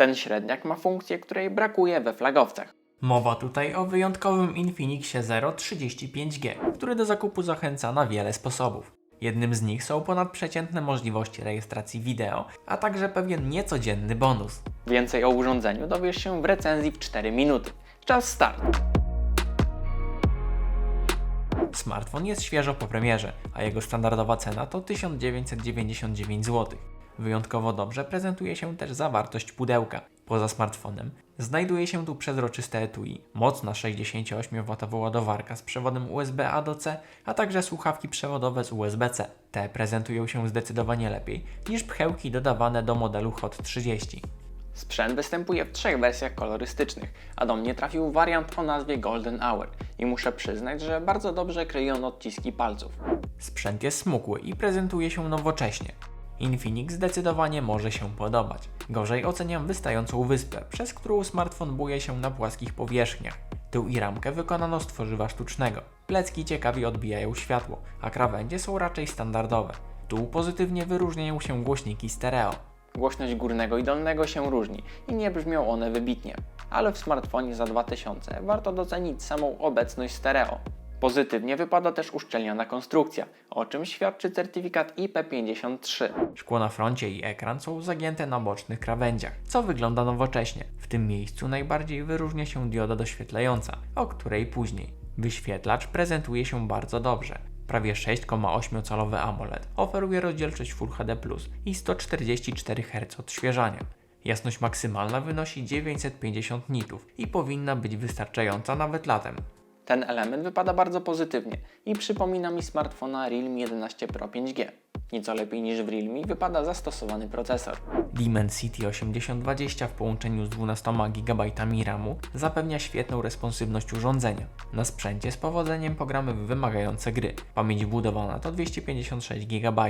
Ten średniak ma funkcję, której brakuje we flagowcach. Mowa tutaj o wyjątkowym Infinixie 035G, który do zakupu zachęca na wiele sposobów. Jednym z nich są ponadprzeciętne możliwości rejestracji wideo, a także pewien niecodzienny bonus. Więcej o urządzeniu dowiesz się w recenzji w 4 minuty. Czas start! Smartfon jest świeżo po premierze, a jego standardowa cena to 1999 zł. Wyjątkowo dobrze prezentuje się też zawartość pudełka. Poza smartfonem znajduje się tu przezroczyste etui, mocna 68W ładowarka z przewodem USB-A do C, a także słuchawki przewodowe z USB-C. Te prezentują się zdecydowanie lepiej niż pchełki dodawane do modelu Hot 30. Sprzęt występuje w trzech wersjach kolorystycznych, a do mnie trafił wariant o nazwie Golden Hour i muszę przyznać, że bardzo dobrze kryje on odciski palców. Sprzęt jest smukły i prezentuje się nowocześnie. Infinix zdecydowanie może się podobać. Gorzej oceniam wystającą wyspę, przez którą smartfon buje się na płaskich powierzchniach. Tył i ramkę wykonano z tworzywa sztucznego. Plecki ciekawie odbijają światło, a krawędzie są raczej standardowe. Tu pozytywnie wyróżniają się głośniki stereo. Głośność górnego i dolnego się różni i nie brzmią one wybitnie, ale w smartfonie za 2000 warto docenić samą obecność stereo. Pozytywnie wypada też uszczelniona konstrukcja, o czym świadczy certyfikat IP53. Szkło na froncie i ekran są zagięte na bocznych krawędziach, co wygląda nowocześnie. W tym miejscu najbardziej wyróżnia się dioda doświetlająca, o której później. Wyświetlacz prezentuje się bardzo dobrze. Prawie 6,8-calowy AMOLED oferuje rozdzielczość Full HD i 144 Hz odświeżania. Jasność maksymalna wynosi 950 nitów i powinna być wystarczająca nawet latem. Ten element wypada bardzo pozytywnie i przypomina mi smartfona Realme 11 Pro 5G. Nieco lepiej niż w Realme wypada zastosowany procesor. Dimensity 8020 w połączeniu z 12 GB RAMu zapewnia świetną responsywność urządzenia. Na sprzęcie z powodzeniem pogramy w wymagające gry. Pamięć wbudowana to 256 GB.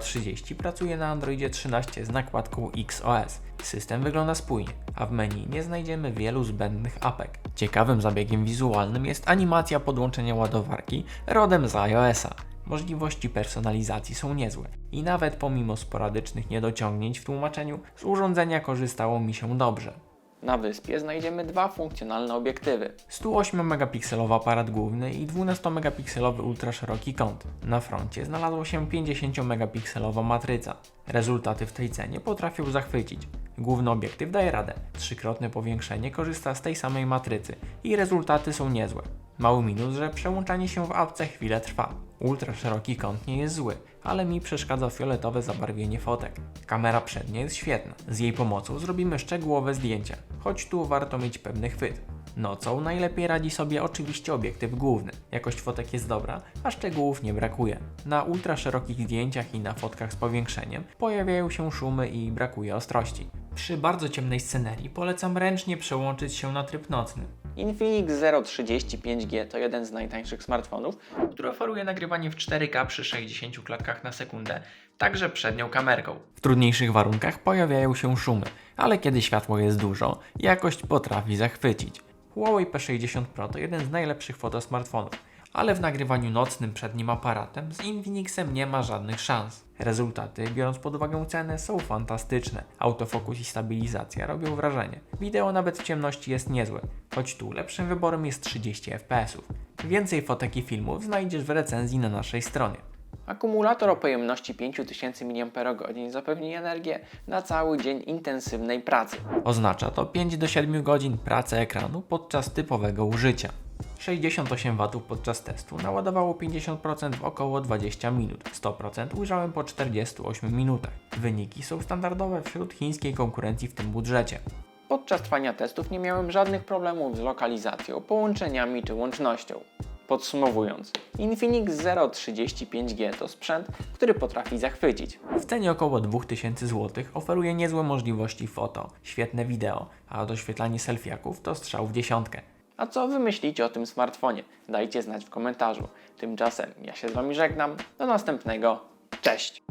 030 pracuje na Androidzie 13 z nakładką XOS. System wygląda spójnie, a w menu nie znajdziemy wielu zbędnych apek. Ciekawym zabiegiem wizualnym jest animacja podłączenia ładowarki rodem z iOS-a. Możliwości personalizacji są niezłe i nawet pomimo sporadycznych niedociągnięć w tłumaczeniu, z urządzenia korzystało mi się dobrze. Na wyspie znajdziemy dwa funkcjonalne obiektywy. 108-megapikselowy aparat główny i 12-megapikselowy ultraszeroki kąt. Na froncie znalazła się 50-megapikselowa matryca. Rezultaty w tej cenie potrafią zachwycić. Główny obiektyw daje radę. Trzykrotne powiększenie korzysta z tej samej matrycy i rezultaty są niezłe. Mały minus, że przełączanie się w apce chwilę trwa. Ultra szeroki kąt nie jest zły, ale mi przeszkadza fioletowe zabarwienie fotek. Kamera przednia jest świetna. Z jej pomocą zrobimy szczegółowe zdjęcia, choć tu warto mieć pewny chwyt. Nocą najlepiej radzi sobie oczywiście obiektyw główny. Jakość fotek jest dobra, a szczegółów nie brakuje. Na ultra szerokich zdjęciach i na fotkach z powiększeniem pojawiają się szumy i brakuje ostrości. Przy bardzo ciemnej scenerii polecam ręcznie przełączyć się na tryb nocny. Infinix 035G to jeden z najtańszych smartfonów, który oferuje nagrywanie w 4K przy 60 klatkach na sekundę, także przednią kamerką. W trudniejszych warunkach pojawiają się szumy, ale kiedy światło jest dużo, jakość potrafi zachwycić. Huawei P60 Pro to jeden z najlepszych fotosmartfonów, ale w nagrywaniu nocnym przed nim aparatem z Infinixem nie ma żadnych szans. Rezultaty, biorąc pod uwagę cenę, są fantastyczne. Autofokus i stabilizacja robią wrażenie. Wideo nawet w ciemności jest niezłe, choć tu lepszym wyborem jest 30 fps. Więcej fotek i filmów znajdziesz w recenzji na naszej stronie. Akumulator o pojemności 5000 mAh zapewni energię na cały dzień intensywnej pracy. Oznacza to 5 do 7 godzin pracy ekranu podczas typowego użycia. 68 W podczas testu naładowało 50% w około 20 minut, 100% ujrzałem po 48 minutach. Wyniki są standardowe wśród chińskiej konkurencji w tym budżecie. Podczas trwania testów nie miałem żadnych problemów z lokalizacją, połączeniami czy łącznością. Podsumowując, Infinix 035G to sprzęt, który potrafi zachwycić. W cenie około 2000 zł oferuje niezłe możliwości foto, świetne wideo, a doświetlanie selfiaków to strzał w dziesiątkę. A co wy myślicie o tym smartfonie? Dajcie znać w komentarzu. Tymczasem ja się z wami żegnam. Do następnego. Cześć!